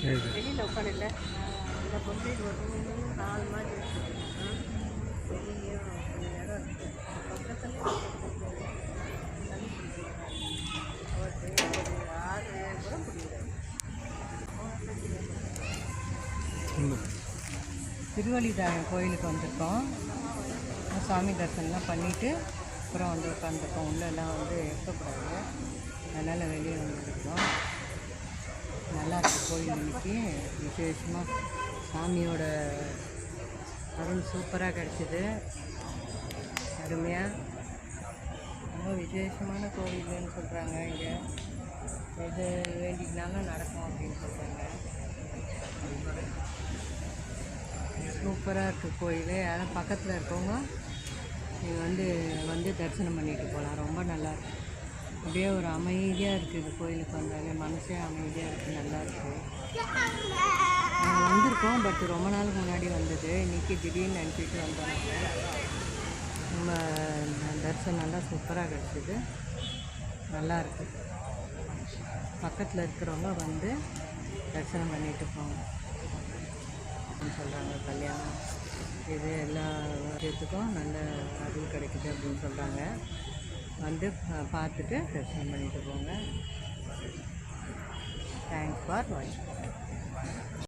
வெளியில் உட்காரல இந்த பொண்ணு ஒரு நாலு மாதிரி வெளியும் இடம் இருக்குது பக்கத்தில் ஆறு ஏழு கூட பிடிக்கிறாரு ம். திருவள்ளிதாயம் கோயிலுக்கு வந்திருக்கோம். சாமி தரிசனம்லாம் பண்ணிவிட்டு அப்புறம் வந்து உட்காந்துருக்கோம் உள்ளெல்லாம் வந்து இருக்கக்கூடாது. அதனால் வெளியே வந்துருக்கோம். கோயில் அன்னைக்கு விசேஷமாக சாமியோட அருள் சூப்பராக கிடச்சிது. அருமையாக ரொம்ப விசேஷமான கோவில்னு சொல்கிறாங்க இங்கே. எது வேண்டிக்கினாலும் நடக்கும் அப்படின்னு சொல்கிறாங்க சூப்பராக இருக்குது கோயில். யாரும் பக்கத்தில் இருக்கவங்க நீங்கள் வந்து வந்து தரிசனம் பண்ணிட்டு போகலாம் ரொம்ப நல்லாயிருக்கும் அப்படியே ஒரு அமைதியாக இருக்குது கோயிலுக்கு வந்தாலே மனசே அமைதியாக இருக்குது நல்லா இருக்குது நாங்கள் வந்திருக்கோம் பட் ரொம்ப நாளுக்கு முன்னாடி வந்தது. இன்றைக்கி திடீர்னு நினச்சிட்டு வந்தோம் ரொம்ப நம்ம தரிசனம் நல்லா சூப்பராக கிடச்சிது. நல்லாயிருக்கு பக்கத்தில் இருக்கிறவங்க வந்து தரிசனம் பண்ணிட்டு போங்க. அப்படின்னு சொல்கிறாங்க கல்யாணம் இது எல்லா விஷயத்துக்கும் நல்ல அருள் கிடைக்குது அப்படின்னு சொல்கிறாங்க வந்து பார்த்துட்டு தரிசனம் பண்ணிட்டு போங்க. தேங்க்ஸ் ஃபார் வாட்சிங்